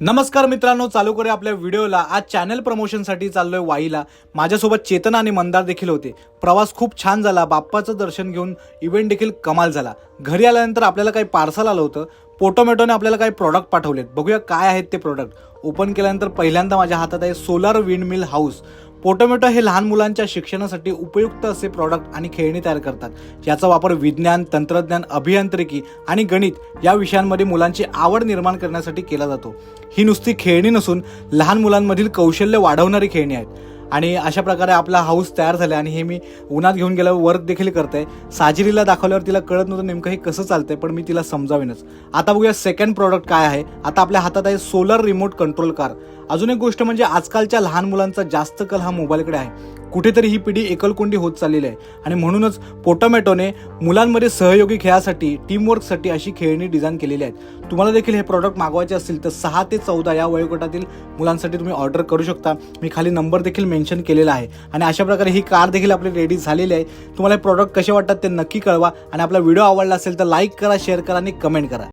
नमस्कार मित्रांनो चालू करूया आपल्या व्हिडिओला. आज चॅनल प्रमोशनसाठी चाललोय वाईला. माझ्यासोबत चेतन आणि मंदार देखील होते. प्रवास खूप छान झाला. बाप्पाचं दर्शन घेऊन इव्हेंट देखील कमाल झाला. घरी आल्यानंतर आपल्याला काही पार्सल आलं होतं. पोटोमॅटोने आपल्याला काही प्रॉडक्ट पाठवलेत. बघूया काय आहेत ते प्रोडक्ट ओपन केल्यानंतर पहिल्यांदा माझ्या हातात आहे सोलार विंड मिल हाऊस पोटोमॅटो हे लहान मुलांच्या शिक्षणासाठी उपयुक्त असे प्रॉडक्ट आणि खेळणी तयार करतात. याचा वापर विज्ञान तंत्रज्ञान अभियांत्रिकी आणि गणित या विषयांमध्ये मुलांची आवड निर्माण करण्यासाठी केला जातो. ही नुसती खेळणी नसून लहान मुलांमधील कौशल्य वाढवणारी खेळणी आहेत. आणि अशा प्रकारे आपला हाऊस तयार झाला आणि हे मी उन्हात घेऊन गेल्यावर वर्क देखील करते साजिरीला दाखवल्यावर तिला कळत नव्हतं नेमकं हे कसं चालतंय पण मी तिला समजावेनच. आता बघूया सेकंड प्रॉडक्ट काय आहे. आता आपल्या हातात आहे सोलर रिमोट कंट्रोल कार अजून एक गोष्ट म्हणजे आजकालच्या लहान मुलांचा जास्त कल हा मोबाईलकडे आहे. कुठेतरी ही पिढी एकलकोंडी होत चाललेली आहे. आणि म्हणूनच पोटोमॅटोने मुलांमध्ये सहयोगी खेळासाठी टीमवर्कसाठी अशी खेळणी डिझाईन केलेली आहेत. तुम्हाला देखील हे प्रॉडक्ट मागवायचे असतील तर सहा ते चौदा या वयोगटातील मुलांसाठी तुम्ही ऑर्डर करू शकता. मी खाली नंबर देखील मेन्शन केलेला आहे. आणि अशा प्रकारे ही कार देखील आपली रेडी झालेली आहे. तुम्हाला हे प्रॉडक्ट कसे वाटतात ते नक्की कळवा. आणि आपला व्हिडिओ आवडला असेल तर लाईक करा शेअर करा आणि कमेंट करा.